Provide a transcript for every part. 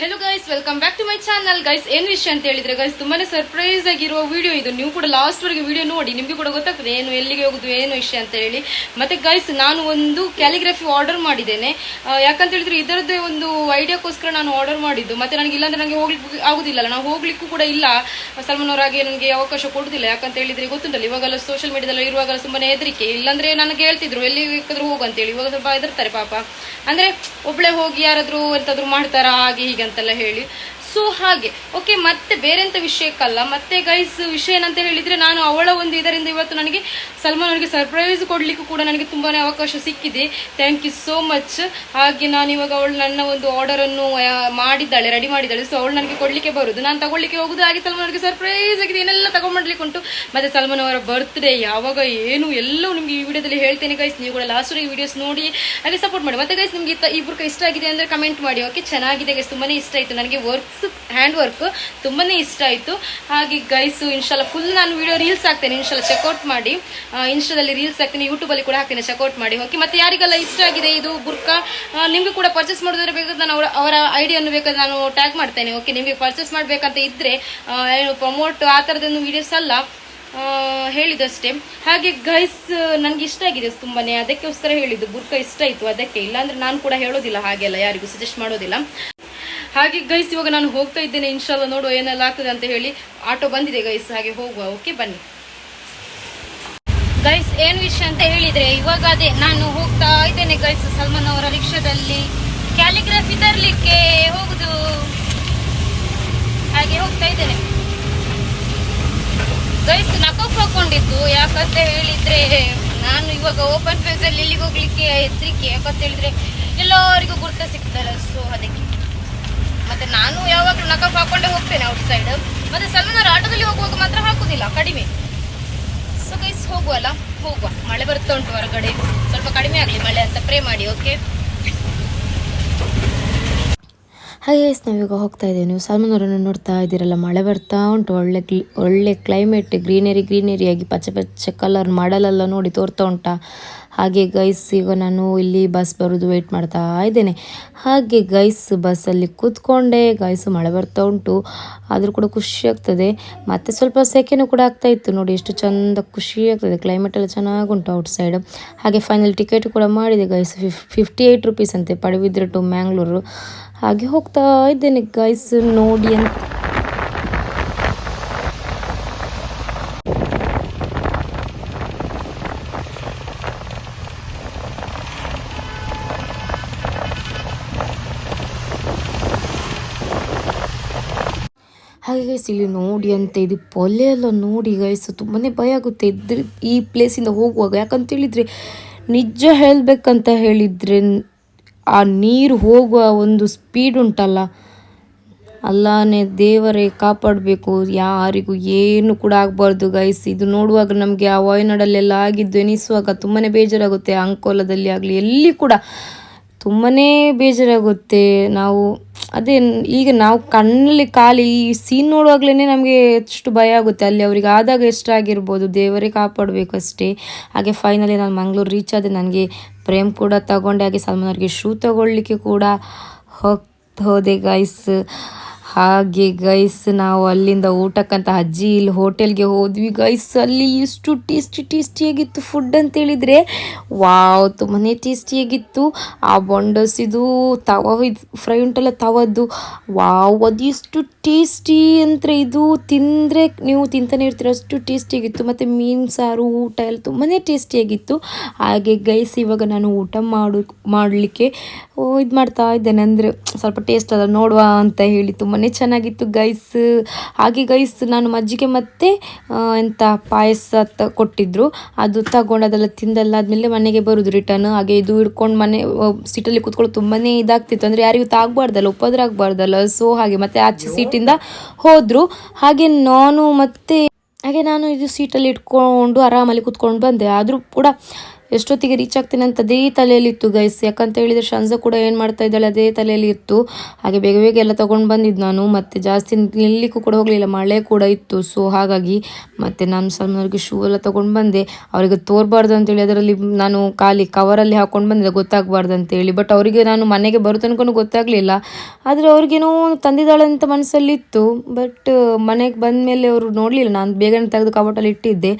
Hello guys welcome back to my channel guys ಏನ್ ವಿಷಯ ಅಂತ ಹೇಳಿದ್ರೆ ಗೈಸ್ ತುಂಬಾನೇ ಸರ್ಪ್ರೈಸ್ ಆಗಿರುವ ವಿಡಿಯೋ ಇದು. ನೀವು ಕೂಡ ಲಾಸ್ಟ್ ವರೆಗೆ ವಿಡಿಯೋ ನೋಡಿ, ನಿಮ್ಗೆ ಕೂಡ ಗೊತ್ತಾಗ್ತದೆ ಏನು, ಎಲ್ಲಿಗೆ ಹೋಗುದು, ಏನು ವಿಷಯ ಅಂತ ಹೇಳಿ. ಮತ್ತೆ ಗೈಸ್ ನಾನು ಒಂದು ಕ್ಯಾಲಿಗ್ರಫಿ ಆರ್ಡರ್ ಮಾಡಿದ್ದೇನೆ. ಯಾಕಂತ ಹೇಳಿದ್ರೆ ಇದರದ್ದೇ ಒಂದು ಐಡಿಯಾಕ್ಕೋಸ್ಕರ ನಾನು ಆರ್ಡರ್ ಮಾಡಿದ್ದು. ಮತ್ತೆ ನನಗೆ ಇಲ್ಲಾಂದ್ರೆ ನನಗೆ ಹೋಗ್ಲಿಕ್ಕೆ ಆಗುದಿಲ್ಲ. ನಾವು ಹೋಗ್ಲಿಕ್ಕೂ ಕೂಡ ಇಲ್ಲ. ಸಲ್ಮಾನ್ ಅವರಾಗೆ ನನಗೆ ಅವಕಾಶ ಕೊಡುದಿಲ್ಲ. ಯಾಕಂತ ಹೇಳಿದ್ರೆ ಗೊತ್ತುಂಟಲ್ಲ, ಇವಾಗೆಲ್ಲ ಸೋಷಿಯಲ್ ಮೀಡಿಯಾದಲ್ಲಿ ಇರುವಾಗ ತುಂಬಾನೇ ಹೆದರಿಕೆ. ಇಲ್ಲಾಂದ್ರೆ ನನಗೆ ಹೇಳ್ತಿದ್ರು ಎಲ್ಲಿ ಬೇಕಾದ್ರೂ ಹೋಗು ಅಂತೇಳಿ ಇವಾಗ ಸ್ವಲ್ಪ ಹೆದರ್ತಾರೆ ಪಾಪ. ಅಂದ್ರೆ ಒಬ್ಳೆ ಹೋಗಿ ಯಾರಾದ್ರೂ ಎಂತಾದ್ರೂ ಮಾಡ್ತಾರಾ, ಹಾಗೆ ಹೀಗೆ ಅಂತೆಲ್ಲ ಹೇಳಿ. ಸೊ ಹಾಗೆ. ಓಕೆ ಮತ್ತೆ ಬೇರೆ ಅಂತ ವಿಷಯಕ್ಕಲ್ಲ. ಮತ್ತೆ ಗೈಸ್ ವಿಷಯ ಏನಂತ ಹೇಳಿದ್ರೆ ನಾನು ಅವಳ ಒಂದು ಇದರಿಂದ ಇವತ್ತು ನನಗೆ ಸಲ್ಮಾನ್ ಅವರಿಗೆ ಸರ್ಪ್ರೈಸ್ ಕೊಡ್ಲಿಕ್ಕೂ ಕೂಡ ನನಗೆ ತುಂಬಾನೇ ಅವಕಾಶ ಸಿಕ್ಕಿದೆ. ಥ್ಯಾಂಕ್ ಯು ಸೋ ಮಚ್ ಹಾಗೆ ನಾನು ಇವಾಗ ಅವಳು ನನ್ನ ಒಂದು ಆರ್ಡರ್ ಅನ್ನು ಮಾಡಿದ್ದಾಳೆ ರೆಡಿ ಮಾಡಿದ್ದಾಳೆ. ಸೊ ಅವಳು ನನಗೆ ಕೊಡ್ಲಿಕ್ಕೆ ಬರುದು ನಾನು ತಗೊಳ್ಳಿಕ್ಕೆ ಹೋಗುದು ಹಾಗೆ ಸಲ್ಮಾನ್ ಅವರಿಗೆ ಸರ್ಪ್ರೈಸ್ ಆಗಿದೆ. ಏನೆಲ್ಲ ತಗೊಂಡ್ಲಿಕ್ಕೆ ಉಂಟು. ಮತ್ತೆ ಸಲ್ಮಾನ್ ಅವರ ಬರ್ತ್ಡೇ ಯಾವಾಗ, ಏನು, ಎಲ್ಲವೂ ನಿಮಗೆ ಈ ವಿಡಿಯೋದಲ್ಲಿ ಹೇಳ್ತೇನೆ ಗೈಸ್ ನೀವು ಕೂಡ ಲಾಸ್ಟ್ ಈ ವಿಡಿಯೋಸ್ ನೋಡಿ, ಹಾಗೆ ಸಪೋರ್ಟ್ ಮಾಡಿ. ಮತ್ತೆ ಗೈಸ್ ನಿಮ್ಗೆ ಇಬ್ರು ಇಷ್ಟ ಆಗಿದೆ ಅಂದ್ರೆ ಕಮೆಂಟ್ ಮಾಡಿ. ಓಕೆ ಚೆನ್ನಾಗಿದೆ ಗೈಸ್ ತುಂಬಾನೇ ಇಷ್ಟ ಆಯ್ತು. ನನಗೆ ವರ್ಕ್ಸ್ ಹ್ಯಾಂಡ್ ವರ್ಕ್ ತುಂಬಾನೇ ಇಷ್ಟ ಆಯ್ತು. ಹಾಗೆ ಗೈಸು ಇನ್ಶಾಲ್ಲ ಫುಲ್ ನಾನು ವಿಡಿಯೋ ರೀಲ್ಸ್ ಹಾಕ್ತೇನೆ ಇನ್ಶಾಲ್ಲ ಚೆಕ್ಔಟ್ ಮಾಡಿ. ಇನ್ಸ್ಟಾದಲ್ಲಿ ರೀಲ್ಸ್ ಹಾಕ್ತೇನೆ ಯೂಟ್ಯೂಬ್ ಅಲ್ಲಿ ಕೂಡ ಹಾಕ್ತೇನೆ ಚೆಕ್ಔಟ್ ಮಾಡಿ. ಓಕೆ ಮತ್ತೆ ಯಾರಿಗೆಲ್ಲ ಇಷ್ಟ ಆಗಿದೆ ಇದು ಬುರ್ಕಾ ನಿಮ್ಗೆ ಕೂಡ ಪರ್ಚೇಸ್ ಮಾಡೋದ್ರೆ ಬೇಕಾದ್ರೆ ನಾನು ಅವರ ಅವರ ಐಡಿಯನ್ನು ಬೇಕಾದ್ರೆ ನಾನು ಟ್ಯಾಗ್ ಮಾಡ್ತೇನೆ. ಓಕೆ ನಿಮಗೆ ಪರ್ಚೇಸ್ ಮಾಡ್ಬೇಕಂತ ಇದ್ರೆ ಏನು ಪ್ರಮೋಟ್ ಆ ಥರದೊಂದು ವಿಡಿಯೋಸ್ ಅಲ್ಲ ಹೇಳಿದಷ್ಟೇ. ಹಾಗೆ ಗೈಸ್ ನನಗೆ ಇಷ್ಟ ಆಗಿದೆ ತುಂಬಾ ಅದಕ್ಕೋಸ್ಕರ ಹೇಳಿದ್ದು ಬುರ್ಕ ಇಷ್ಟ ಆಯ್ತು. ಅದಕ್ಕೆ ಇಲ್ಲಾಂದ್ರೆ ನಾನು ಕೂಡ ಹೇಳೋದಿಲ್ಲ ಹಾಗೆಲ್ಲ, ಯಾರಿಗೂ ಸಜೆಸ್ಟ್ ಮಾಡೋದಿಲ್ಲ. ಹಾಗೆ ಗೈಸ್ ಇವಾಗ ನಾನು ಹೋಗ್ತಾ ಇದ್ದೇನೆ. ಇನ್ಶಾಲ್ಲ ನೋಡುವ ಏನೆಲ್ಲ ಆಗ್ತದೆ ಅಂತ ಹೇಳಿ ಆಟೋ ಬಂದಿದೆ ಗೈಸ್ ಹಾಗೆ ಹೋಗುವ. ಓಕೆ ಬನ್ನಿ. ಗೈಸ್ ಏನ್ ವಿಷಯ ಅಂತ ಹೇಳಿದ್ರೆ, ಇವಾಗ ಅದೇ ನಾನು ಹೋಗ್ತಾ ಇದ್ದೇನೆ ಗೈಸ್ ಸಲ್ಮಾನ್ ಅವರ ರಿಕ್ಷಾದಲ್ಲಿ. ಕ್ಯಾಲಿಗ್ರಫಿ ತರ್ಲಿಕ್ಕೆ ಹೋಗುದು. ಹಾಗೆ ಹೋಗ್ತಾ ಇದ್ದೇನೆ. ಗೈಸ್ ನಕಫ್ ಹಾಕೊಂಡಿದ್ದು. ಯಾಕಂತ ಹೇಳಿದ್ರೆ, ನಾನು ಇವಾಗ ಓಪನ್ ಫೇಸ್ ಅಲ್ಲಿ ಎಲ್ಲಿಗೆ ಹೋಗ್ಲಿಕ್ಕೆ ಹೆದರಿಕೆ. ಯಾಕಂತ ಹೇಳಿದ್ರೆ, ಎಲ್ಲರಿಗೂ ಗುರುತ ಸಿಗ್ತಾರೆ. ಸೊ ಅದಕ್ಕೆ. ಮತ್ತೆ ನಾನು ಯಾವಾಗಲೂ ನಕಪ್ ಹಾಕೊಂಡೇ ಹೋಗ್ತೇನೆ ಔಟ್ ಸೈಡ್ ಮತ್ತೆ ಸಲ್ಮಾನ್ ಅವ್ರ ಆಟೋದಲ್ಲಿ ಹೋಗುವಾಗ ಮಾತ್ರ ಹಾಕುದಿಲ್ಲ, ಕಡಿಮೆ. ಸೊ ಗೈಸ್ ಹೋಗುವಲ್ಲ? ಹೋಗುವ. ಮಳೆ ಬರ್ತಾ ಉಂಟು ಹೊರಗಡೆ. ಸ್ವಲ್ಪ ಕಡಿಮೆ ಆಗಲಿ ಮಳೆ ಅಂತ ಪ್ರೇ ಮಾಡಿ ಓಕೆ ಹಾಗೆ ಗೈಸ್ ನಾವೀಗ ಹೋಗ್ತಾ ಇದ್ದೇವೆ ನೀವು ಸಾಲ್ಮನೂರನ್ನು ಅವರನ್ನು ನೋಡ್ತಾ ಇದ್ದೀರಲ್ಲ, ಮಳೆ ಬರ್ತಾ ಉಂಟು. ಒಳ್ಳೆ ಕ್ಲಿ ಒಳ್ಳೆ ಕ್ಲೈಮೇಟ್ ಗ್ರೀನರಿ ಗ್ರೀನರಿ ಆಗಿ ಪಚ್ಚೆ ಪಚ್ಚೆ ಕಲರ್ ಮಾಡಲೆಲ್ಲ ನೋಡಿ ತೋರ್ತಾ ಉಂಟಾ. ಹಾಗೆ ಗೈಸ್ ಈಗ ನಾನು ಇಲ್ಲಿ ಬಸ್ ಬರೋದು ವೆಯ್ಟ್ ಮಾಡ್ತಾ ಇದ್ದೇನೆ. ಹಾಗೆ ಗೈಸ್ ಬಸ್ಸಲ್ಲಿ ಕೂತ್ಕೊಂಡೆ. ಗೈಸ್ ಮಳೆ ಬರ್ತಾ ಉಂಟು. ಆದರೂ ಕೂಡ ಖುಷಿ ಆಗ್ತದೆ. ಮತ್ತು ಸ್ವಲ್ಪ ಸೆಕೆನೂ ಕೂಡ ಆಗ್ತಾ ಇತ್ತು. ನೋಡಿ ಎಷ್ಟು ಚಂದ ಖುಷಿ ಆಗ್ತದೆ. ಕ್ಲೈಮೇಟ್ ಎಲ್ಲ ಚೆನ್ನಾಗುಂಟು ಔಟ್ ಸೈಡ್ ಹಾಗೆ ಫೈನಲ್ ಟಿಕೆಟ್ ಕೂಡ ಮಾಡಿದೆ guys fif fifty eight rupees ಅಂತೆ, ಪಡುಬಿದ್ರೆ ಟು ಮ್ಯಾಂಗ್ಳೂರು ಹಾಗೆ ಹೋಗ್ತಾ ಇದ್ದೇನೆ ಗೈಸ್ ನೋಡಿ ಅಂತ. ಹಾಗೆ ಗೈಸ್ ಇಲ್ಲಿ ನೋಡಿ ಅಂತ ಇದು ಪೊಲೆ ಎಲ್ಲ ನೋಡಿ ಗೈಸ್ ತುಂಬಾ ಭಯ ಆಗುತ್ತೆ. ಇದ್ರ ಈ ಪ್ಲೇಸಿಂದ ಹೋಗುವಾಗ, ಯಾಕಂತ ಹೇಳಿದರೆ ನಿಜ ಹೇಳಬೇಕಂತ ಹೇಳಿದರೆ ಆ ನೀರು ಹೋಗುವ ಒಂದು ಸ್ಪೀಡ್ ಉಂಟಲ್ಲ? ಅಲ್ಲಾನೇ ದೇವರೇ ಕಾಪಾಡಬೇಕು. ಯಾರಿಗೂ ಏನು ಕೂಡ ಆಗಬಾರ್ದು ಗೈಸ್ ಇದು ನೋಡುವಾಗ ನಮಗೆ ಆ ವಾಯ್ನಾಡಲ್ಲೆಲ್ಲ ಆಗಿದ್ದು ಎನಿಸುವಾಗ ತುಂಬಾ ಬೇಜಾರಾಗುತ್ತೆ. ಅಂಕೋಲದಲ್ಲಿ ಆಗಲಿ, ಎಲ್ಲಿ ಕೂಡ ತುಂಬಾ ಬೇಜಾರಾಗುತ್ತೆ. ನಾವು ಅದೇ ಈಗ ನಾವು ಕಣ್ಣಲ್ಲಿ ಖಾಲಿ ಈ ಸೀನ್ ನೋಡುವಾಗಲೇ ನಮಗೆ ಎಷ್ಟು ಭಯ ಆಗುತ್ತೆ. ಅಲ್ಲಿ ಅವರಿಗೆ ಆದಾಗ ಎಷ್ಟಾಗಿರ್ಬೋದು. ದೇವರೇ ಕಾಪಾಡಬೇಕು ಅಷ್ಟೇ. ಹಾಗೆ ಫೈನಲಿ ನಾನು ಮಂಗಳೂರು ರೀಚ್ ಆದರೆ ನನಗೆ ಪ್ರೇಮ್ ಕೂಡ ತಗೊಂಡೆ ಹಾಗೆ ಸಲ್ಮಾನ್ ಅವ್ರಿಗೆ ಶೂ ತಗೊಳ್ಳಿಕ್ಕೆ ಕೂಡ ಹೋಗ್ ಹೋದೆ ಗೈಸ್ ಹಾಗೆ ಗೈಸ್ ನಾವು ಅಲ್ಲಿಂದ ಊಟಕ್ಕಂತ ಅಜ್ಜಿ ಇಲ್ಲಿ ಹೋಟೆಲ್ಗೆ ಹೋದ್ವಿ. ಗೈಸ್ ಅಲ್ಲಿ ಎಷ್ಟು ಟೇಸ್ಟಿ ಟೇಸ್ಟಿಯಾಗಿತ್ತು ಫುಡ್ ಅಂತ ಹೇಳಿದ್ರೆ ವಾವ್ ತುಂಬಾ ಟೇಸ್ಟಿಯಾಗಿತ್ತು ಆ ಬೊಂಡಸಿದು ತವ ಫ್ರೈ ಉಂಟಲ್ಲ ತವದ್ದು. ವಾವ್ ಅದು ಎಷ್ಟು ಟೇಸ್ಟಿ ಅಂದರೆ ಇದು ತಿಂದರೆ ನೀವು ತಿಂತಾನೆ ಇರ್ತೀರ, ಅಷ್ಟು ಟೇಸ್ಟಿಯಾಗಿತ್ತು ಮತ್ತು ಮೀನು ಸಾರು, ಊಟ ಎಲ್ಲ ತುಂಬಾ ಟೇಸ್ಟಿಯಾಗಿತ್ತು ಹಾಗೆ ಗೈಸ್ ಇವಾಗ ನಾನು ಊಟ ಮಾಡು, ಮಾಡಲಿಕ್ಕೆ ಇದು ಮಾಡ್ತಾ ಇದ್ದೇನೆ. ಅಂದರೆ ಸ್ವಲ್ಪ ಟೇಸ್ಟ್ ಅದ, ನೋಡುವ ಅಂತ ಹೇಳಿ ತುಂಬಾ ಚೆನ್ನಾಗಿತ್ತು ಗೈಸ್ ಹಾಗೆ ಗೈಸ್ ನಾನು ಮಜ್ಜಿಗೆ ಮತ್ತೆ ಎಂತ ಪಾಯಸ ತ, ಕೊಟ್ಟಿದ್ರು. ಅದು ತಗೊಂಡು ಅದೆಲ್ಲ ತಿಂದಲ್ಲಾದ್ಮೇಲೆ ಮನೆಗೆ ಬರೋದು ರಿಟರ್ನ್ ಹಾಗೆ ಇದು ಹಿಡ್ಕೊಂಡು ಮನೆ ಸೀಟಲ್ಲಿ ಕೂತ್ಕೊಳ್ಳೋದು ತುಂಬಾ ಇದಾಗ್ತಿತ್ತು. ಅಂದರೆ ಯಾರಿಗೂ ತಾಗಬಾರ್ದಲ್ಲ ಉಪದ್ರ ಆಗಬಾರ್ದಲ್ಲ. ಸೊ ಹಾಗೆ ಮತ್ತೆ ಆಚೆ ಸೀಟಿಂದ ಹೋದರು. ಹಾಗೆ ನಾನು ಮತ್ತೆ, ಹಾಗೆ ನಾನು ಇದು ಸೀಟಲ್ಲಿ ಇಟ್ಕೊಂಡು ಆರಾಮಲ್ಲಿ ಕೂತ್ಕೊಂಡು ಬಂದೆ. ಆದರೂ ಕೂಡ ಎಷ್ಟೊತ್ತಿಗೆ ರೀಚ್ ಆಗ್ತೀನಿ ಅಂತ ಅದೇ ತಲೆಯಲ್ಲಿ ಇತ್ತು ಗೈಸ್ ಯಾಕಂತ ಹೇಳಿದ್ರೆ ಶಂಜ ಕೂಡ ಏನು ಮಾಡ್ತಾ ಇದ್ದಾಳೆ ಅದೇ ತಲೆಯಲ್ಲಿ ಇತ್ತು ಹಾಗೆ ಬೇಗ ಬೇಗ ಎಲ್ಲ ತೊಗೊಂಡು ಬಂದಿದ್ದು ನಾನು. ಮತ್ತೆ ಜಾಸ್ತಿ ನಿಲ್ಲಿಕ್ಕೂ ಕೂಡ ಹೋಗಲಿಲ್ಲ. ಮಳೆ ಕೂಡ ಇತ್ತು. ಸೊ ಹಾಗಾಗಿ ಮತ್ತೆ ನಾನು ಸಲ್ಮನವ್ರಿಗೆ ಶೂ ಎಲ್ಲ ತೊಗೊಂಡು ಬಂದೆ. ಅವರಿಗೆ ತೋರಬಾರ್ದು ಅಂತೇಳಿ ಅದರಲ್ಲಿ ನಾನು ಖಾಲಿ ಕವರಲ್ಲಿ ಹಾಕ್ಕೊಂಡು ಬಂದಿದ್ದೆ. ಗೊತ್ತಾಗಬಾರ್ದು ಅಂತೇಳಿ ಬಟ್ ಅವರಿಗೆ ನಾನು ಮನೆಗೆ ಬರೋ ತನಕ ಗೊತ್ತಾಗಲಿಲ್ಲ. ಆದರೆ ಅವ್ರಿಗೇನೋ ತಂದಿದ್ದಾಳೆ ಅಂತ ಮನಸ್ಸಲ್ಲಿತ್ತು ಬಟ್ ಮನೆಗೆ ಬಂದ ಮೇಲೆ ಅವರು ನೋಡಲಿಲ್ಲ. ನಾನು ಬೇಗನೆ ತೆಗೆದು ಕಬಟಲ್ಲಿ ಇಟ್ಟಿದ್ದೆ.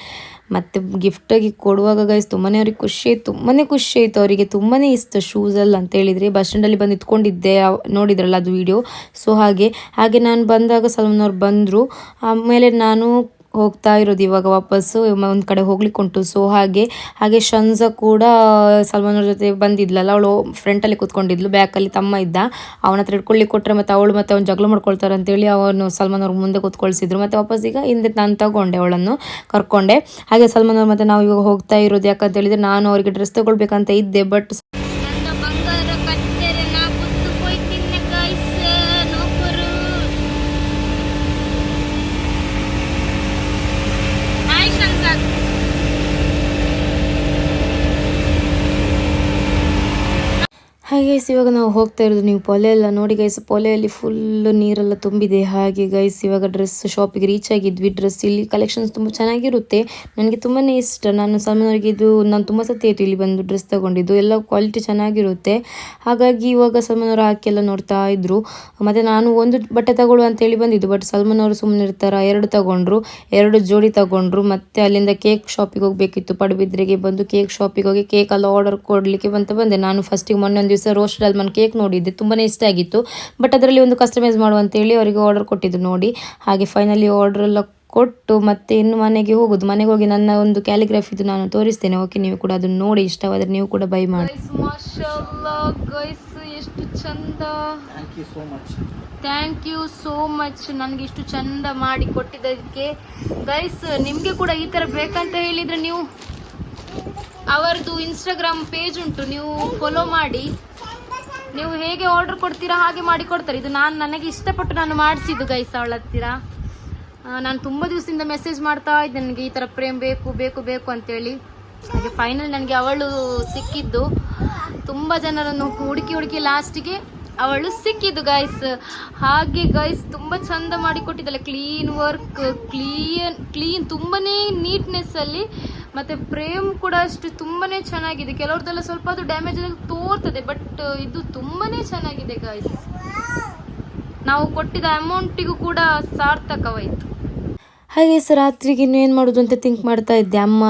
ಮತ್ತು ಗಿಫ್ಟಾಗಿ ಕೊಡುವಾಗ ಗೈಸ್ ತುಂಬಾ ಅವ್ರಿಗೆ ಖುಷಿ ಆಯ್ತು ತುಂಬಾ ಖುಷಿ ಆಯಿತು ಅವರಿಗೆ ತುಂಬಾ ಇಷ್ಟ ಶೂಸಲ್ಲಿ ಅಂತ ಹೇಳಿದರೆ. ಬಸ್ ಸ್ಟ್ಯಾಂಡಲ್ಲಿ ಬಂದು ಇಟ್ಕೊಂಡಿದ್ದೆ ನೋಡಿದ್ರಲ್ಲ ಅದು ವಿಡಿಯೋ ಸೊ ಹಾಗೆ ಹಾಗೆ ನಾನು ಬಂದಾಗ ಸಲ್ಮಾನ್ ಅವ್ರು ಬಂದರು. ಆಮೇಲೆ ನಾನು ಹೋಗ್ತಾ ಇರೋದು ಇವಾಗ ವಾಪಸ್ಸು ಒಂದು ಕಡೆ ಹೋಗ್ಲಿಕ್ಕೆ ಉಂಟು ಸೊ ಹಾಗೆ ಹಾಗೆ ಶಂಜ ಕೂಡ ಸಲ್ಮಾನ್ ಅವ್ರ ಜೊತೆ ಬಂದಿದ್ಲಲ್ಲ, ಅವಳು ಫ್ರಂಟಲ್ಲಿ ಕೂತ್ಕೊಂಡಿದ್ಲು ಬ್ಯಾಕಲ್ಲಿ ತಮ್ಮ ಇದ್ದ. ಅವನ ಹತ್ರ ಇಟ್ಕೊಳ್ಳಿಕ್ಕೆ ಕೊಟ್ಟರೆ ಮತ್ತು ಅವಳು ಮತ್ತು ಅವ್ನು ಜಗಳ ಮಾಡ್ಕೊಳ್ತಾರೆ ಅಂತೇಳಿ ಅವನು ಸಲ್ಮಾನ್ ಅವ್ರ ಮುಂದೆ ಕೂತ್ಕೊಳ್ಸಿದ್ರು. ಮತ್ತೆ ವಾಪಸ್ ಈಗ ಹಿಂದೆ ನಾನು ತಗೊಂಡೆ ಅವಳನ್ನು ಕರ್ಕೊಂಡೆ. ಹಾಗೆ ಸಲ್ಮಾನ್ ಅವ್ರು ಮತ್ತು ನಾವು ಇವಾಗ ಹೋಗ್ತಾ ಇರೋದು ಯಾಕಂತ ಹೇಳಿದ್ರೆ ನಾನು ಅವರಿಗೆ ಡ್ರೆಸ್ ತಗೊಳ್ಬೇಕಂತ ಇದ್ದೆ ಬಟ್ ನನ್ನ ಬಂಗಾರ ಕಟ್ಟೆರೆ ನಾ ಬುತ್ತು ಹೋಯ್ತಿನ್ನ ಗೈಸ್ ನೋಕರು ಹಾಯ್ ಶಂಸಾಕ್ ಹಾಗೆ ಗೈಸ್ ಇವಾಗ ನಾವು ಹೋಗ್ತಾ ಇರೋದು ನೀವು ಪೊಲೆ ಎಲ್ಲ ನೋಡಿ ಗೈಸ್ ಪೊಲೆಯಲ್ಲಿ ಫುಲ್ ನೀರೆಲ್ಲ ತುಂಬಿದೆ. ಹಾಗೆ ಗೈಸ್ ಇವಾಗ ಡ್ರೆಸ್ ಶಾಪಿಗೆ ರೀಚ್ ಆಗಿದ್ವಿ. ಡ್ರೆಸ್ ಇಲ್ಲಿ ಕಲೆಕ್ಷನ್ಸ್ ತುಂಬ ಚೆನ್ನಾಗಿರುತ್ತೆ. ನನಗೆ ತುಂಬಾ ಇಷ್ಟ. ನಾನು ಸಾಮಾನ್ಯವಾಗಿ ಇದು, ನಾನು ತುಂಬ ಸತಿ ಆಯಿತು ಇಲ್ಲಿ ಬಂದು ಡ್ರೆಸ್ ತಗೊಂಡಿದ್ದು. ಎಲ್ಲ ಕ್ವಾಲಿಟಿ ಚೆನ್ನಾಗಿರುತ್ತೆ. ಹಾಗಾಗಿ ಇವಾಗ ಸಲ್ಮಾನ್ ಅವರು ಹಾಕಿ ಎಲ್ಲ ನೋಡ್ತಾ ಇದ್ರು. ಮತ್ತು ನಾನು ಒಂದು ಬಟ್ಟೆ ತಗೊಳ್ಳು ಅಂತೇಳಿ ಬಂದಿದ್ದು. ಬಟ್ ಸಲ್ಮಾನ್ ಸುಮ್ಮನೆ ಇರ್ತಾರೆ? ಎರಡು ತಗೊಂಡ್ರು. ಎರಡು ಜೋಡಿ ತಗೊಂಡ್ರು. ಮತ್ತೆ ಅಲ್ಲಿಂದ ಕೇಕ್ ಶಾಪಿಗೆ ಹೋಗಬೇಕಿತ್ತು. ಪಡುಬಿದ್ರೆಗೆ ಬಂದು ಕೇಕ್ ಶಾಪಿಗೆ ಹೋಗಿ ಕೇಕ್ ಎಲ್ಲ ಆರ್ಡರ್ ಕೊಡಲಿಕ್ಕೆ ಬಂತ ಬಂದೆ. ನಾನು ಫಸ್ಟಿಗೆ ಮೊನ್ನೆ ಒಂದು ದಿವಸ ರೋಸ್ಟ್ ಅಲ್ಮನ್ ಕೇಕ್ ನೋಡಿದ್ದೆ ತುಂಬಾ ಇಷ್ಟ ಆಗಿತ್ತು. ಬಟ್ ಅದರಲ್ಲಿ ಒಂದು ಕಸ್ಟಮೈಸ್ ಮಾಡುವಂತೇಳಿ ಅವರಿಗೆ ಆರ್ಡರ್ ಕೊಟ್ಟಿದ್ದು ನೋಡಿ. ಹಾಗೆ ಫೈನಲಿ ಆರ್ಡರ್ ಎಲ್ಲ ಕೊಟ್ಟು ಮತ್ತೆ ಇನ್ನು ಮನೆಗೆ ಹೋಗೋದು. ಮನೆಗೆ ಹೋಗಿ ನನ್ನ ಒಂದು ಕ್ಯಾಲಿಗ್ರಫಿದು ನಾನು ತೋರಿಸ್ತೇನೆ. ಓಕೆ ನೀವು ಕೂಡ ಅದನ್ನು ನೋಡಿ. ಇಷ್ಟವಾದರೆ ನೀವು ಕೂಡ ಬೈ ಮಾಡಿ. ಎಷ್ಟು ಚಂದ. Thank you so much thank you so much ನನಗೆ ಇಷ್ಟು ಚಂದ ಮಾಡಿ ಕೊಟ್ಟಿದ್ದಕ್ಕೆ. ಗೈಸ್ ನಿಮಗೆ ಕೂಡ ಈ ಥರ ಬೇಕಂತ ಹೇಳಿದರೆ ನೀವು ಅವರದು ಇನ್ಸ್ಟಾಗ್ರಾಮ್ ಪೇಜ್ ಉಂಟು ನೀವು ಫಾಲೋ ಮಾಡಿ. ನೀವು ಹೇಗೆ ಆರ್ಡರ್ ಕೊಡ್ತೀರಾ ಹಾಗೆ ಮಾಡಿ ಕೊಡ್ತಾರೆ. ಇದು ನಾನು ನನಗೆ ಇಷ್ಟಪಟ್ಟು ನಾನು ಮಾಡಿಸಿದ್ದು ಗೈಸ್ ಅವಳ ಹತ್ತಿರ. ನಾನು ತುಂಬ ದಿವಸದಿಂದ ಮೆಸೇಜ್ ಮಾಡ್ತಾ ಇದ್ದೆ, ನನಗೆ ಈ ಥರ ಪ್ರೇಮ್ ಬೇಕು ಬೇಕು ಬೇಕು ಅಂತೇಳಿ. ಹಾಗೆ ಫೈನಲ್ ನನಗೆ ಅವಳು ಸಿಕ್ಕಿದ್ದು. ತುಂಬ ಜನರನ್ನು ಹುಡುಕಿ ಹುಡುಕಿ ಲಾಸ್ಟಿಗೆ ಅವಳು ಸಿಕ್ಕಿದ್ದು ಗೈಸ್ ಹಾಗೆ ಗೈಸ್ ತುಂಬ ಚಂದ ಮಾಡಿ ಕೊಟ್ಟಿದ್ದಾಳೆ ಕ್ಲೀನ್ ವರ್ಕ್ ಕ್ಲೀನ್ ಕ್ಲೀನ್ ತುಂಬನೇ ನೀಟ್ನೆಸ್ ಅಲ್ಲಿ ಮತ್ತೆ ಫ್ರೇಮ್ ಕೂಡ ಅಷ್ಟು ತುಂಬಾನೇ ಚೆನ್ನಾಗಿದೆ. ಕೆಲವ್ರದ್ದೆಲ್ಲ ಸ್ವಲ್ಪ ಅದು ಡ್ಯಾಮೇಜ್ ತೋರ್ತದೆ ಬಟ್ ಇದು ತುಂಬಾನೇ ಚೆನ್ನಾಗಿದೆ ಗಾಯ್ಸ್ ನಾವು ಕೊಟ್ಟಿದ್ದ ಅಮೌಂಟಿಗೂ ಕೂಡ ಸಾರ್ಥಕವಾಯಿತು. ಹಾಗೆ ಸರ್, ರಾತ್ರಿಗೆ ಇನ್ನು ಏನು ಮಾಡೋದು ಅಂತ ಥಿಂಕ್ ಮಾಡ್ತಾ ಇದ್ದೆ. ಅಮ್ಮ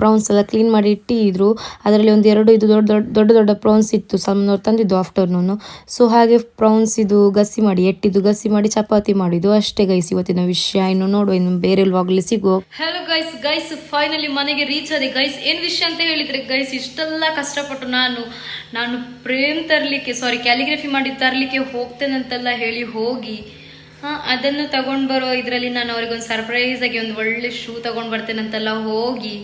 ಪ್ರೌನ್ಸ್ ಎಲ್ಲ ಕ್ಲೀನ್ ಮಾಡಿ ಇಟ್ಟಿದ್ರು. ಅದರಲ್ಲಿ ಒಂದು ಎರಡು ಇದು ದೊಡ್ಡ ದೊಡ್ಡ ದೊಡ್ಡ ದೊಡ್ಡ ಪ್ರೌನ್ಸ್ ಇತ್ತು. ಸಮ್ನವ್ರು ತಂದಿದ್ದು ಆಫ್ಟರ್ನೂನು ಸೊ ಹಾಗೆ ಪ್ರೌನ್ಸ್ ಇದು ಗಸಿ ಮಾಡಿ, ಎಟ್ಟಿದ್ದು ಗಸಿ ಮಾಡಿ, ಚಪಾತಿ ಮಾಡಿದ್ದು. ಅಷ್ಟೇ ಗೈಸ್ ಇವತ್ತಿನ ವಿಷಯ. ಇನ್ನು ನೋಡುವ, ಇನ್ನು ಬೇರೆ ವಾಗಲಿ ಸಿಗುವ. ಹಲೋ ಗೈಸ್ ಗೈಸ್ ಫೈನಲಿ ಮನೆಗೆ ರೀಚ್ ಆದೆ. ಗೈಸ್ ಏನು ವಿಷಯ ಅಂತ ಹೇಳಿದರೆ ಗೈಸ್ ಇಷ್ಟೆಲ್ಲ ಕಷ್ಟಪಟ್ಟು ನಾನು ನಾನು ಪ್ರೇಮ್ ತರಲಿಕ್ಕೆ ಸಾರಿ ಕ್ಯಾಲಿಗ್ರಫಿ ಮಾಡಿ ತರಲಿಕ್ಕೆ ಹೋಗ್ತೇನೆ ಅಂತೆಲ್ಲ ಹೇಳಿ ಹೋಗಿ ಹಾಂ, ಅದನ್ನು ತಗೊಂಡು ಬರೋ ಇದರಲ್ಲಿ ನಾನು ಅವ್ರಿಗೊಂದು ಸರ್ಪ್ರೈಸ್ ಆಗಿ ಒಂದು ಒಳ್ಳೆ ಶೂ ತಗೊಂಡು ಬರ್ತೇನಂತೆಲ್ಲ ಹೋಗಿ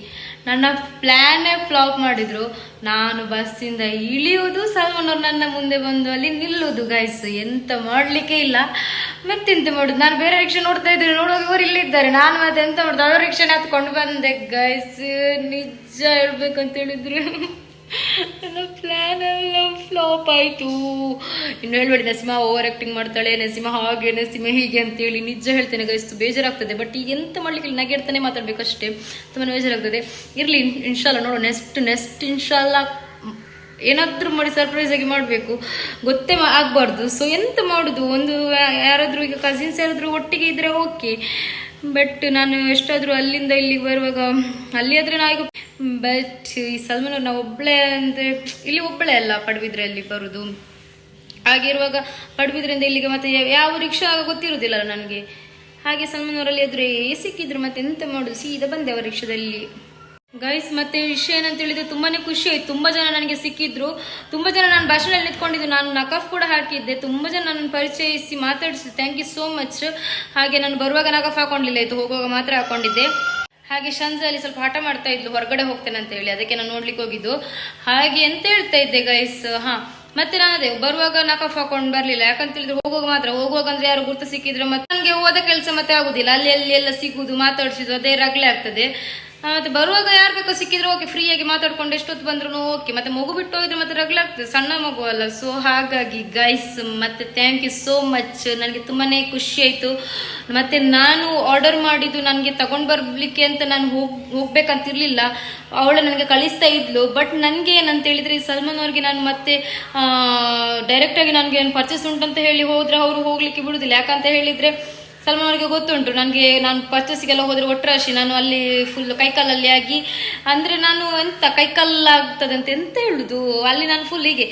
ನನ್ನ ಪ್ಲ್ಯಾನೇ ಫ್ಲಾಪ್ ಮಾಡಿದ್ರು. ನಾನು ಬಸ್ಸಿಂದ ಇಳಿಯುವುದು ಸಲ್ಮಾನ್ ಅವ್ರು ನನ್ನ ಮುಂದೆ ಬಂದು ಅಲ್ಲಿ ನಿಲ್ಲುವುದು ಗೈಸ್ ಎಂತ ಮಾಡಲಿಕ್ಕೆ ಇಲ್ಲ. ಮತ್ತೆಂತ ಮಾಡುದು? ನಾನು ಬೇರೆ ರಿಕ್ಷಾ ನೋಡ್ತಾ ಇದ್ದೇನೆ. ನೋಡುವಾಗ ಇವರು ಇಲ್ಲಿದ್ದಾರೆ. ನಾನು ಮತ್ತೆ ಎಂತ ಮಾಡುದು? ಅವ್ರ ರಿಕ್ಷಾನ ಹತ್ಕೊಂಡು ಬಂದೆ ಗೈಸ್ ನಿಜ ಹೇಳ್ಬೇಕಂತ ಹೇಳಿದ್ರೆ. ನನ್ನ ಫ್ಲಾಪ್ ಆಯಿತು. ಇನ್ನು ಹೇಳ್ಬೇಡಿ ನಸೀಮಾ ಓವರ್ ಆಕ್ಟಿಂಗ್ ಮಾಡ್ತಾಳೆ ನಸೀಮಾ ಹಾಗೆ ನಸಿಮಾ ಹೀಗೆ ಅಂತೇಳಿ ನಿಜ ಹೇಳ್ತೇನೆ ಗೈಸ್ತು ಬೇಜಾರಾಗ್ತದೆ. ಬಟ್ ಈಗ ಎಂತ ಮಾಡ್ಲಿಕ್ಕೆ ನಗೆಡ್ತಾನೆ ಮಾತಾಡ್ಬೇಕಷ್ಟೇ ತುಂಬಾ ಬೇಜಾರಾಗ್ತದೆ. ಇರಲಿ ಇನ್ಶಾಲ್ಲ ನೋಡು ನೆಕ್ಸ್ಟ್ ನೆಕ್ಸ್ಟ್ ಇನ್ಶಾಲ್ಲ ಏನಾದರೂ ಮಾಡಿ ಸರ್ಪ್ರೈಸ್ ಆಗಿ ಮಾಡಬೇಕು. ಗೊತ್ತೇ ಆಗ್ಬಾರ್ದು. ಸೊ ಎಂತ ಮಾಡೋದು? ಒಂದು ಯಾರಾದ್ರೂ ಈಗ ಕಸಿನ್ಸ್ ಯಾರಾದ್ರೂ ಒಟ್ಟಿಗೆ ಇದ್ರೆ ಓಕೆ ಬಟ್ ನಾನು ಎಷ್ಟಾದರೂ ಅಲ್ಲಿಂದ ಇಲ್ಲಿಗೆ ಬರುವಾಗ ಅಲ್ಲಿ ಆದ್ರೆ ನಾ ಈಗ ಬಟ್ ಈ ಸಲ್ಮಾನ್ ಅವ್ರನ್ನ ಒಬ್ಬಳೇ ಅಂದರೆ, ಇಲ್ಲಿ ಒಬ್ಬಳೆ ಅಲ್ಲ ಪಡುಬಿದ್ರಲ್ಲಿ ಬರೋದು. ಹಾಗಿರುವಾಗ ಪಡುಬಿದ್ರಿಂದ ಇಲ್ಲಿಗೆ ಮತ್ತೆ ಯಾವ- ರಿಕ್ಷಾ ಆಗ ಗೊತ್ತಿರೋದಿಲ್ಲ ನನಗೆ. ಹಾಗೆ ಸಲ್ಮಾನ್ ಅವರಲ್ಲಿ ಎದುರೇ ಸಿಕ್ಕಿದ್ರು, ಮತ್ತೆ ಎಂತ ಮಾಡೋದು? ಸೀದಾ ಬಂದೆ ಅವರ ರಿಕ್ಷಾದಲ್ಲಿ. ಗೈಸ್ ಮತ್ತೆ ವಿಷಯ ಏನಂತ ಹೇಳಿದ್ರೆ ತುಂಬಾನೇ ಖುಷಿ ಆಯ್ತು. ತುಂಬಾ ಜನ ನನಗೆ ಸಿಕ್ಕಿದ್ರು. ತುಂಬಾ ಜನ ನಾನು ಭಾಷಣದಲ್ಲಿ ನಿಂತ್ಕೊಂಡಿದ್ದು. ನಾನು ನಕಫ್ ಕೂಡ ಹಾಕಿದ್ದೆ. ತುಂಬಾ ಜನ ನನ್ನ ಪರಿಚಯಿಸಿ ಮಾತಾಡಿಸಿದ್ದೆ ಥ್ಯಾಂಕ್ ಯು ಸೋ ಮಚ್ ಹಾಗೆ ನಾನು ಬರುವಾಗ ನಕಫ್ ಹಾಕೊಂಡಿಲ್ಲ ಇದು ಹೋಗುವಾಗ ಮಾತ್ರ ಹಾಕೊಂಡಿದ್ದೆ. ಹಾಗೆ ಶಂಜಲ್ಲಿ ಸ್ವಲ್ಪ ಹಠ ಮಾಡ್ತಾ ಇದ್ಲು. ಹೊರಗಡೆ ಹೋಗ್ತೇನೆ ಅಂತ ಹೇಳಿ. ಅದಕ್ಕೆ ನಾನು ನೋಡ್ಲಿಕ್ಕೆ ಹೋಗಿದ್ದು. ಹಾಗೆ ಎಂತ ಹೇಳ್ತಾ ಇದ್ದೆ ಗೈಸ್ ಹಾ, ಮತ್ತೆ ನಾನು ಅದೇ, ಬರುವಾಗ ನಕಫ್ ಹಾಕೊಂಡು ಬರ್ಲಿಲ್ಲ. ಯಾಕಂತ ಹೇಳಿದ್ರೆ ಹೋಗುವಾಗ ಮಾತ್ರ. ಹೋಗುವಾಗ ಅಂದ್ರೆ ಯಾರು ಗುರ್ತು ಸಿಕ್ಕಿದ್ರೆ ಮತ್ತೆ ನನಗೆ ಹೋದ ಕೆಲಸ ಮತ್ತೆ ಆಗುದಿಲ್ಲ. ಅಲ್ಲಿ ಅಲ್ಲಿ ಎಲ್ಲ ಸಿಗುದು ಮಾತಾಡಿಸಿದ್ರು ಅದೇ ರಗ್ಲೆ ಆಗ್ತದೆ. ಮತ್ತೆ ಬರುವಾಗ ಯಾರು ಬೇಕೋ ಸಿಕ್ಕಿದ್ರು ಓಕೆ ಫ್ರೀಯಾಗಿ ಮಾತಾಡ್ಕೊಂಡು ಎಷ್ಟೊತ್ತು ಬಂದ್ರು ಓಕೆ ಮತ್ತೆ ಮಗು ಬಿಟ್ಟು ಹೋಗಿದ್ರೆ ಮತ್ತೆ ರಗ್ಲಾಗ್ತದೆ ಸಣ್ಣ ಮಗು ಅಲ್ಲ. ಸೊ ಹಾಗಾಗಿ ಗೈಸ್ ಮತ್ತೆ ಥ್ಯಾಂಕ್ ಯು ಸೋ ಮಚ್ ನನಗೆ ತುಂಬಾನೇ ಖುಷಿ ಆಯಿತು. ಮತ್ತೆ ನಾನು ಆರ್ಡರ್ ಮಾಡಿದ್ದು ನನಗೆ ತಗೊಂಡು ಬರ್ಲಿಕ್ಕೆ ಅಂತ ನಾನು ಹೋಗಿ, ಹೋಗ್ಬೇಕಂತಿರ್ಲಿಲ್ಲ. ಅವಳು ನನಗೆ ಕಳಿಸ್ತಾ ಇದ್ಲು. ಬಟ್ ನನಗೆ ಏನಂತ ಹೇಳಿದ್ರೆ, ಸಲ್ಮಾನ್ ಅವ್ರಿಗೆ ನಾನು ಮತ್ತೆ ಡೈರೆಕ್ಟಾಗಿ ನನಗೆ ಏನು ಪರ್ಚೇಸ್ ಉಂಟಂತ ಹೇಳಿ ಹೋದರೆ ಅವರು ಹೋಗ್ಲಿಕ್ಕೆ ಬಿಡೋದಿಲ್ಲ. ಯಾಕಂತ ಹೇಳಿದ್ರೆ ಸಲ್ಮಾನ್ ಅವರಿಗೆ ಗೊತ್ತುಂಟು. ನನಗೆ ನಾನು ಪರ್ಚೇಸಿಗೆಲ್ಲ ಹೋದರೆ ಒಟ್ಟರಾಶಿ ನಾನು ಅಲ್ಲಿ ಫುಲ್ ಕೈಕಾಲಲ್ಲಿ ಆಗಿ, ಅಂದರೆ ನಾನು ಎಂತ ಕೈಕಾಲಾಗ್ತದೆ ಅಂತ ಎಂತ ಹೇಳುದು? ಅಲ್ಲಿ ನಾನು ಫುಲ್ ಹೀಗೆ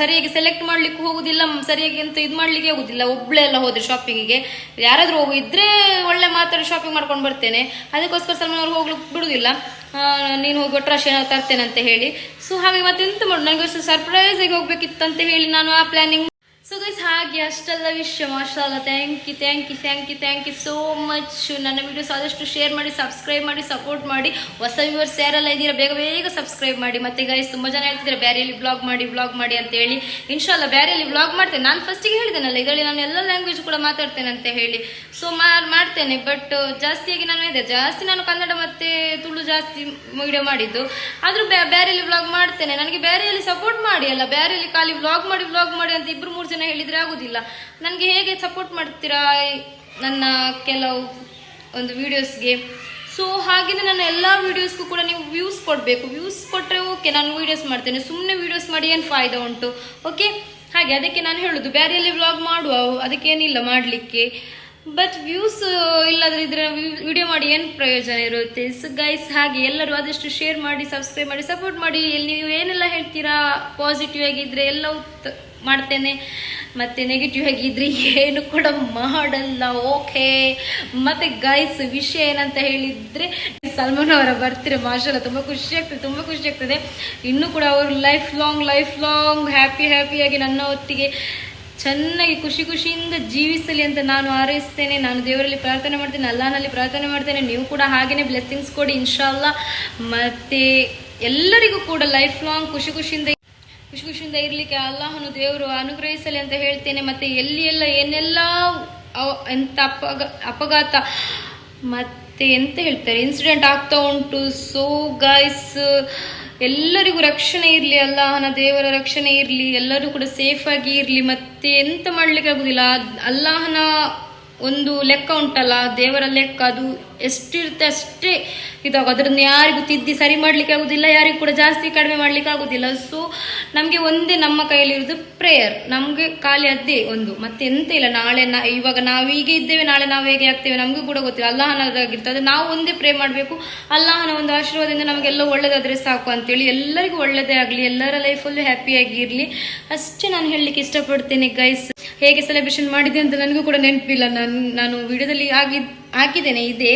ಸರಿಯಾಗಿ ಸೆಲೆಕ್ಟ್ ಮಾಡಲಿಕ್ಕೆ ಹೋಗುದಿಲ್ಲ, ಸರಿಯಾಗಿ ಎಂತ ಇದು ಮಾಡಲಿಕ್ಕೆ ಹೋಗುದಿಲ್ಲ. ಒಬ್ಳೆ ಎಲ್ಲ ಹೋದ್ರೆ ಶಾಪಿಂಗಿಗೆ ಯಾರಾದರೂ ಹೋಗು, ಇದ್ರೆ ಒಳ್ಳೆ ಮಾತಾಡಿ ಶಾಪಿಂಗ್ ಮಾಡ್ಕೊಂಡು ಬರ್ತೇನೆ. ಅದಕ್ಕೋಸ್ಕರ ಸಲ್ಮಾನ್ ಅವ್ರು ಹೋಗ್ಲಿಕ್ಕೆ ಬಿಡುದಿಲ್ಲ. ನೀನು ಹೋಗಿ ಒಟ್ಟರಾಶಿ ಏನಾದ್ರು ತರ್ತೇನೆ ಅಂತ ಹೇಳಿ. ಸೊ ಹಾಗೆ ಮತ್ತೆ ಎಂತ ಮಾಡು ನನಗೆ ಸರ್ಪ್ರೈಸ್ ಆಗಿ ಹೋಗ್ಬೇಕಿತ್ತಂತ ಹೇಳಿ ನಾನು ಆ ಪ್ಲಾನಿಂಗ್ ಸೊ ಗೈಸ್ ಹಾಗೆ ಅಷ್ಟೆಲ್ಲ ವಿಷಯ ಮಾಶಾಲ್ಲ thank you thank you thank you thank you so much ನನ್ನ ವಿಡಿಯೋಸ್ ಆದಷ್ಟು ಶೇರ್ ಮಾಡಿ ಸಬ್ಸ್ಕ್ರೈಬ್ ಮಾಡಿ ಸಪೋರ್ಟ್ ಮಾಡಿ. ಹೊಸ ವ್ಯೂವರ್ಸ್ ಯಾರೆಲ್ಲ ಇದ್ದೀರಾ, ಬೇಗ ಬೇಗ ಸಬ್ಸ್ಕ್ರೈಬ್ ಮಾಡಿ. ಮತ್ತೆ ಗೈಸ್ ತುಂಬ ಜನ ಹೇಳ್ತಿದ್ದಾರೆ, ಬ್ಯಾರಿಯಲ್ಲಿ ಬ್ಲಾಗ್ ಮಾಡಿ ಬ್ಲಾಗ್ ಮಾಡಿ ಅಂತ ಹೇಳಿ. ಇನ್ಶಾಲ್ಲ ಬೇರೆಯಲ್ಲಿ ಬ್ಲಾಗ್ ಮಾಡ್ತೇನೆ. ನಾನು ಫಸ್ಟಿಗೆ ಹೇಳಿದ್ದೇನಲ್ಲ, ಇದರಲ್ಲಿ ನಾನು ಎಲ್ಲ ಲ್ಯಾಂಗ್ವೇಜ್ ಕೂಡ ಮಾತಾಡ್ತೇನೆ ಅಂತ ಹೇಳಿ. ಸೊ ಮಾಡ್ತೇನೆ ಬಟ್ ಜಾಸ್ತಿಯಾಗಿ ನಾನು ಇದೆ, ಜಾಸ್ತಿ ನಾನು ಕನ್ನಡ ಮತ್ತೆ ತುಳು ಜಾಸ್ತಿ ವಿಡಿಯೋ ಮಾಡಿದ್ದು. ಆದರೂ ಬೇರೆಯಲ್ಲಿ ವ್ಲಾಗ್ ಮಾಡ್ತೇನೆ. ನನಗೆ ಬೇರೆಯಲ್ಲಿ ಸಪೋರ್ಟ್ ಮಾಡಿ ಅಲ್ಲ. ಬೇರೆಯಲ್ಲಿ ಖಾಲಿ ವ್ಲಾಗ್ ಮಾಡಿ ವ್ಲಾಗ್ ಮಾಡಿ ಅಂತ ಇಬ್ರು ಮೂರು ಜನ ಹೇಳಿದ್ರೆ ಆಗುದಿಲ್ಲ. ನನಗೆ ಹೇಗೆ ಸಪೋರ್ಟ್ ಮಾಡ್ತೀರಾ ನನ್ನ ಕೆಲವು ಒಂದು ವಿಡಿಯೋಸ್ಗೆ ಸೊ ಹಾಗೆಯೇ ನನ್ನ ಎಲ್ಲ ವೀಡಿಯೋಸ್ಗೂ ಕೂಡ ನೀವು ವ್ಯೂಸ್ ಕೊಡಬೇಕು. ವ್ಯೂಸ್ ಕೊಟ್ಟರೆ ಓಕೆ ನಾನು ವೀಡಿಯೋಸ್ ಮಾಡ್ತೇನೆ. ಸುಮ್ಮನೆ ವೀಡಿಯೋಸ್ ಮಾಡಿ ಏನು ಫಾಯ್ದಾ ಉಂಟು? ಓಕೆ ಹಾಗೆ, ಅದಕ್ಕೆ ನಾನು ಹೇಳೋದು. ಬೇರೆಯಲ್ಲಿ ವ್ಲಾಗ್ ಮಾಡುವ ಅದಕ್ಕೇನಿಲ್ಲ ಮಾಡಲಿಕ್ಕೆ. ಬಟ್ ವ್ಯೂಸ್ ಇಲ್ಲದ್ರೆ ಇದ್ರೆ ವಿಡಿಯೋ ಮಾಡಿ ಏನು ಪ್ರಯೋಜನ ಇರುತ್ತೆ? ಸೊ ಗೈಸ್ ಹಾಗೆ ಎಲ್ಲರೂ ಆದಷ್ಟು ಶೇರ್ ಮಾಡಿ ಸಬ್ಸ್ಕ್ರೈಬ್ ಮಾಡಿ ಸಪೋರ್ಟ್ ಮಾಡಿ. ನೀವು ಏನೆಲ್ಲ ಹೇಳ್ತೀರಾ? ಪಾಸಿಟಿವ್ ಆಗಿದ್ರೆ ಎಲ್ಲವೂ ಮಾಡ್ತೇನೆ. ಮತ್ತೆ ನೆಗೆಟಿವ್ ಆಗಿದ್ರೆ ಏನು ಕೂಡ ಮಾಡಲ್ಲ. ಓಕೆ ಮತ್ತೆ ಗೈಸ್ ವಿಷಯ ಏನಂತ ಹೇಳಿದ್ರೆ ಸಲ್ಮಾನ್ ಅವರ ಬರ್ತಾರೆ ಮಾಷಲ್ಲ ತುಂಬ ಖುಷಿ ಆಗ್ತದೆ, ತುಂಬ ಖುಷಿ ಆಗ್ತದೆ. ಇನ್ನೂ ಕೂಡ ಅವರು life long life long happy ಹ್ಯಾಪಿಯಾಗಿ ನನ್ನ ಹೊತ್ತಿಗೆ ಚೆನ್ನಾಗಿ ಖುಷಿ ಖುಷಿಯಿಂದ ಜೀವಿಸಲಿ ಅಂತ ನಾನು ಆರೈಸ್ತೇನೆ ನಾನು ದೇವರಲ್ಲಿ ಪ್ರಾರ್ಥನೆ ಮಾಡ್ತೇನೆ ಅಲ್ಲಾನಲ್ಲಿ ಪ್ರಾರ್ಥನೆ ಮಾಡ್ತೇನೆ. ನೀವು ಕೂಡ ಹಾಗೆಯೇ ಬ್ಲೆಸ್ಸಿಂಗ್ಸ್ ಕೊಡಿ ಇನ್ಶಾಲ್ಲ ಮತ್ತೆ ಎಲ್ಲರಿಗೂ ಕೂಡ ಲೈಫ್ ಲಾಂಗ್ ಖುಷಿ ಖುಷಿಯಿಂದ ಖುಷಿ ಖುಷಿಯಿಂದ ಇರಲಿಕ್ಕೆ ಅಲ್ಲಾಹನು ದೇವರು ಅನುಗ್ರಹಿಸಲಿ ಅಂತ ಹೇಳ್ತೇನೆ. ಮತ್ತೆ ಎಲ್ಲಿ ಎಲ್ಲ ಏನೆಲ್ಲ ಎಂತ ಅಪಘ, ಅಪಘಾತ, ಮತ್ತೆ ಎಂತ ಹೇಳ್ತಾರೆ? ಇನ್ಸಿಡೆಂಟ್ ಆಗ್ತಾ ಉಂಟು. ಸೋ ಗೈಸ್ ಎಲ್ಲರಿಗೂ ರಕ್ಷಣೆ ಇರಲಿ, ಅಲ್ಲಾಹನ ದೇವರ ರಕ್ಷಣೆ ಇರಲಿ, ಎಲ್ಲರೂ ಕೂಡ ಸೇಫ್ ಆಗಿ ಇರಲಿ, ಮತ್ತೆ ಎಂತ ಮಾಡ್ಲಿಕ್ಕೆ ಆಗುದಿಲ್ಲ ಅಲ್ಲಾಹನ ಒಂದು ಲೆಕ್ಕ ಉಂಟಲ್ಲ, ದೇವರ ಲೆಕ್ಕ, ಅದು ಎಷ್ಟಿರುತ್ತೆ ಅಷ್ಟೇ. ಇದಾಗ ಅದರನ್ನು ಯಾರಿಗೂ ತಿದ್ದಿ ಸರಿ ಮಾಡ್ಲಿಕ್ಕೆ ಆಗುದಿಲ್ಲ, ಯಾರಿಗೂ ಕೂಡ ಜಾಸ್ತಿ ಕಡಿಮೆ ಮಾಡ್ಲಿಕ್ಕೆ ಆಗುದಿಲ್ಲ. ಸೊ ನಮಗೆ ಒಂದೇ ನಮ್ಮ ಕೈಯಲ್ಲಿರೋದು ಪ್ರೇಯರ್ ನಮಗೆ ಖಾಲಿ ಅದೇ ಒಂದು. ಮತ್ತೆ ಎಂತ ಇಲ್ಲ, ನಾಳೆ ನಾ, ಇವಾಗ ನಾವು ಹೀಗೆ ಇದ್ದೇವೆ, ನಾಳೆ ನಾವು ಹೇಗೆ ಆಗ್ತೇವೆ ನಮಗೂ ಕೂಡ ಗೊತ್ತಿಲ್ಲ. ಅಲ್ಲಾಹನದಾಗಿರ್ತದೆ ನಾವು ಒಂದೇ ಪ್ರೇ ಮಾಡಬೇಕು. ಅಲ್ಲಾಹನ ಒಂದು ಆಶೀರ್ವಾದದಿಂದ ನಮಗೆಲ್ಲ ಒಳ್ಳೇದಾದ್ರೆ ಸಾಕು ಅಂತೇಳಿ ಎಲ್ಲರಿಗೂ ಒಳ್ಳೆಯದೇ ಆಗಲಿ, ಎಲ್ಲರ ಲೈಫಲ್ಲೂ ಹ್ಯಾಪಿಯಾಗಿರಲಿ ಅಷ್ಟೇ ನಾನು ಹೇಳಲಿಕ್ಕೆ ಇಷ್ಟಪಡ್ತೇನೆ ಗೈಸ್ ಹೇಗೆ ಸೆಲೆಬ್ರೇಷನ್ ಮಾಡಿದೆ ಅಂತ ನನಗೂ ಕೂಡ ನೆನಪಿಲ್ಲ ನಾನು. ನಾನು ವಿಡಿಯೋದಲ್ಲಿ ಆಗಿ, ಹಾಕಿದ್ದೇನೆ, ಇದೆ.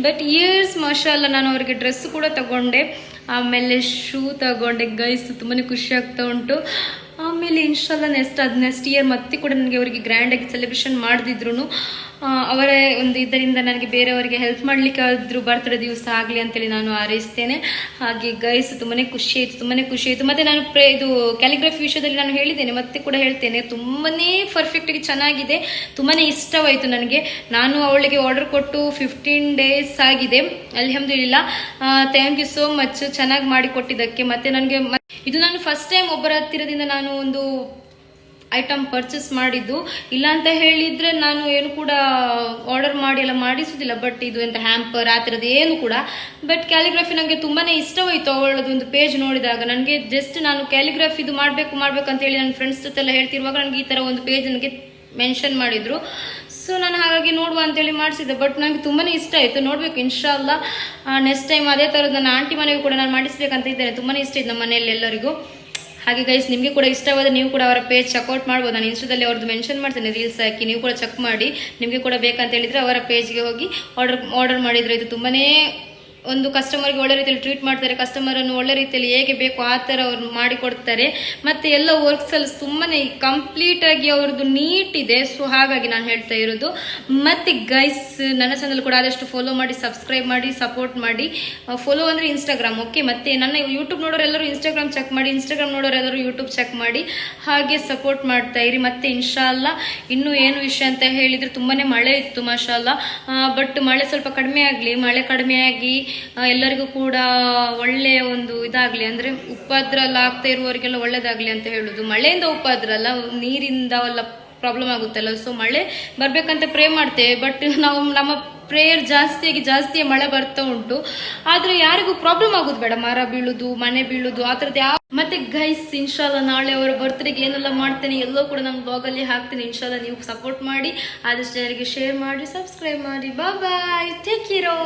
ಬಟ್ ಇಯರ್ಸ್ ಮಾಷಾಲ್ಲ ನಾನು ಅವರಿಗೆ ಡ್ರೆಸ್ ಕೂಡ ತಗೊಂಡೆ. ಆಮೇಲೆ ಶೂ ತಗೊಂಡೆ. ಗೈಸ್ ತುಂಬಾ ಖುಷಿ ಆಗ್ತಾ ಉಂಟು. ಆಮೇಲೆ ಇನ್ಶಾಲ್ಲ ನೆಕ್ಸ್ಟ್ ಅದು ನೆಕ್ಸ್ಟ್ ಇಯರ್ ಮತ್ತೆ ಕೂಡ ನನಗೆ ಅವರಿಗೆ ಗ್ರ್ಯಾಂಡಾಗಿ ಸೆಲೆಬ್ರೇಷನ್ ಮಾಡಿದ್ರು ಅವರ ಒಂದು ಇದರಿಂದ ನನಗೆ ಬೇರೆಯವರಿಗೆ ಹೆಲ್ಪ್ ಮಾಡಲಿಕ್ಕೆ ಆದರೂ ಬರ್ತ್ಡೇ ದಿವಸ ಆಗಲಿ ಅಂತೇಳಿ ನಾನು ಹಾರೈಸ್ತೇನೆ. ಹಾಗೆ ಗೈಸ್ ತುಂಬಾ ಖುಷಿ ಆಯಿತು ತುಂಬಾ ಖುಷಿ ಆಯಿತು. ಮತ್ತು ನಾನು ಪ್ರೇ, ಇದು ಕ್ಯಾಲಿಗ್ರಫಿ ವಿಷಯದಲ್ಲಿ ನಾನು ಹೇಳಿದ್ದೇನೆ, ಮತ್ತೆ ಕೂಡ ಹೇಳ್ತೇನೆ. ತುಂಬಾ ಪರ್ಫೆಕ್ಟಾಗಿ ಚೆನ್ನಾಗಿದೆ ತುಂಬಾ ಇಷ್ಟವಾಯಿತು ನನಗೆ. ನಾನು ಅವಳಿಗೆ ಆರ್ಡರ್ ಕೊಟ್ಟು ಫಿಫ್ಟೀನ್ ಡೇಸ್ ಆಗಿದೆ. ಅಲ್ಹಮ್ದುಲಿಲ್ಲ. ಥ್ಯಾಂಕ್ ಯು ಸೋ ಮಚ್ ಚೆನ್ನಾಗಿ ಮಾಡಿಕೊಟ್ಟಿದ್ದಕ್ಕೆ. ಮತ್ತು ನನಗೆ ಇದು ನಾನು ಫಸ್ಟ್ ಟೈಮ್ ಒಬ್ಬರ ಹತ್ತಿರದಿಂದ ನಾನು ಒಂದು ಐಟಮ್ ಪರ್ಚೇಸ್ ಮಾಡಿದ್ದು. ಇಲ್ಲ ಅಂತ ಹೇಳಿದ್ರೆ ನಾನು ಏನು ಕೂಡ ಆರ್ಡರ್ ಮಾಡಿ ಎಲ್ಲ ಮಾಡಿಸೋದಿಲ್ಲ ಬಟ್ ಇದು ಎಂತ ಹ್ಯಾಂಪರ್ ಆ ಥರದ್ದು ಏನು ಕೂಡ. ಬಟ್ ಕ್ಯಾಲಿಗ್ರಫಿ ನನಗೆ ತುಂಬಾನೇ ಇಷ್ಟವಾಯಿತು ಅವಳದ್ದು ಒಂದು ಪೇಜ್ ನೋಡಿದಾಗ. ನನಗೆ ಜಸ್ಟ್ ನಾನು ಕ್ಯಾಲಿಗ್ರಫಿ ಇದು ಮಾಡಬೇಕು ಮಾಡಬೇಕು ಅಂತ ಹೇಳಿ ನನ್ನ ಫ್ರೆಂಡ್ಸ್ ಜೊತೆ ಎಲ್ಲ ಹೇಳ್ತಿರುವಾಗ ನನಗೆ ಈ ಥರ ಒಂದು ಪೇಜ್ ನನಗೆ ಮೆನ್ಷನ್ ಮಾಡಿದ್ರು. ಸೊ ನಾನು ಹಾಗಾಗಿ ನೋಡುವ ಅಂತೇಳಿ ಮಾಡಿಸಿದ್ದೆ. ಬಟ್ ನನಗೆ ತುಂಬಾ ಇಷ್ಟ ಆಯಿತು. ನೋಡಬೇಕು ಇನ್ಶಾಲ್ಲ ನೆಕ್ಸ್ಟ್ ಟೈಮ್ ಅದೇ ಥರದ್ದು ನನ್ನ ಆಂಟಿ ಮನೆಗೂ ಕೂಡ ನಾನು ಮಾಡಿಸ್ಬೇಕಂತ ಇದ್ದೇನೆ. ತುಂಬಾ ಇಷ್ಟ ಇದೆ ನಮ್ಮ ಮನೆಯಲ್ಲಿ ಎಲ್ಲರಿಗೂ. ಹಾಗೆ ಗೈಸ್ ನಿಮಗೆ ಕೂಡ ಇಷ್ಟವಾದ ನೀವು ಕೂಡ ಅವರ ಪೇಜ್ ಚೆಕ್ಔಟ್ ಮಾಡ್ಬೋದು. ನಾನು ಇನ್ಸ್ಟಾದಲ್ಲಿ ಅವ್ರದ್ದು ಮೆನ್ಷನ್ ಮಾಡ್ತೇನೆ ರೀಲ್ಸ್ ಹಾಕಿ ನೀವು ಕೂಡ ಚೆಕ್ ಮಾಡಿ, ನಿಮಗೆ ಕೂಡ ಬೇಕಂತ ಹೇಳಿದ್ರೆ ಅವರ ಪೇಜ್ಗೆ ಹೋಗಿ ಆರ್ಡರ್ ಆರ್ಡರ್ ಮಾಡಿದರೆ ಇದು ತುಂಬಾ ಒಂದು ಕಸ್ಟಮರ್ಗೆ ಒಳ್ಳೆ ರೀತಿಯಲ್ಲಿ ಟ್ರೀಟ್ ಮಾಡ್ತಾರೆ ಕಸ್ಟಮರನ್ನು ಒಳ್ಳೆ ರೀತಿಯಲ್ಲಿ ಹೇಗೆ ಬೇಕು ಆ ಥರ ಅವ್ರು ಮಾಡಿಕೊಡ್ತಾರೆ. ಮತ್ತು ಎಲ್ಲ ವರ್ಕ್ಸಲ್ಲಿ ಸುಮ್ಮನೆ ಕಂಪ್ಲೀಟಾಗಿ ಅವ್ರದ್ದು ನೀಟ್ ಇದೆ ಸೊ ಹಾಗಾಗಿ ನಾನು ಹೇಳ್ತಾ ಇರೋದು. ಮತ್ತು ಗೈಸ್ ನನ್ನ ಚಾನಲ್ ಕೂಡ ಆದಷ್ಟು ಫಾಲೋ ಮಾಡಿ ಸಬ್ಸ್ಕ್ರೈಬ್ ಮಾಡಿ ಸಪೋರ್ಟ್ ಮಾಡಿ. ಫಾಲೋ ಅಂದರೆ ಇನ್ಸ್ಟಾಗ್ರಾಮ್ ಓಕೆ ಮತ್ತು ನನ್ನ ಯೂಟ್ಯೂಬ್ ನೋಡೋರೆಲ್ಲರೂ ಇನ್ಸ್ಟಾಗ್ರಾಮ್ ಚೆಕ್ ಮಾಡಿ ಇನ್ಸ್ಟಾಗ್ರಾಮ್ ನೋಡೋರೆಲ್ಲರೂ ಯೂಟ್ಯೂಬ್ ಚೆಕ್ ಮಾಡಿ. ಹಾಗೆ ಸಪೋರ್ಟ್ ಮಾಡ್ತಾ ಇರಿ. ಮತ್ತು ಇನ್ಶಾಲ್ಲ ಇನ್ನೂ ಏನು ವಿಷಯ ಅಂತ ಹೇಳಿದರೆ ತುಂಬಾ ಮಳೆ ಇತ್ತು ಮಾಶಾಲ್ಲ ಬಟ್ ಮಳೆ ಸ್ವಲ್ಪ ಕಡಿಮೆ ಆಗಲಿ, ಮಳೆ ಕಡಿಮೆ ಆಗಿ ಎಲ್ಲರಿಗೂ ಕೂಡ ಒಳ್ಳೆಯ ಒಂದು ಇದಾಗಲಿ, ಅಂದರೆ ಉಪದ್ರ ಎಲ್ಲ ಆಗ್ತಾ ಇರುವವರಿಗೆಲ್ಲ ಒಳ್ಳೇದಾಗಲಿ ಅಂತ ಹೇಳೋದು. ಮಳೆಯಿಂದ ಉಪದ್ರ ಅಲ್ಲ ನೀರಿಂದ ಎಲ್ಲ ಪ್ರಾಬ್ಲಮ್ ಆಗುತ್ತಲ್ಲ. ಸೊ ಮಳೆ ಬರಬೇಕಂತ ಪ್ರೇ ಮಾಡ್ತೇವೆ ಬಟ್ ನಾವು ನಮ್ಮ ಪ್ರೇಯರ್ ಜಾಸ್ತಿಯಾಗಿ ಜಾಸ್ತಿ ಮಳೆ ಬರ್ತಾ ಉಂಟು. ಆದ್ರೆ ಯಾರಿಗೂ ಪ್ರಾಬ್ಲಮ್ ಆಗೋದು ಬೇಡ. ಮರ ಬೀಳುದು, ಮನೆ ಬೀಳುದು, ಆ ಥರದ್ದು ಯಾವ ಮತ್ತೆ ಗೈಸ್ ಇನ್ಶಾಲ್ಲ ನಾಳೆ ಅವರ ಬರ್ತ್ಡೇಗೆ ಏನೆಲ್ಲ ಮಾಡ್ತೇನೆ ಎಲ್ಲೋ ಕೂಡ ನಮ್ಮ ಬ್ಲಾಗಲ್ಲಿ ಹಾಕ್ತೀನಿ. ಇನ್ಶಾಲ ನೀವು ಸಪೋರ್ಟ್ ಮಾಡಿ, ಆದಷ್ಟು ಜನರಿಗೆ ಶೇರ್ ಮಾಡಿ ಸಬ್ಸ್ಕ್ರೈಬ್ ಮಾಡಿ. ಬಾಯ್ ಟೇಕ್ ಇರೋ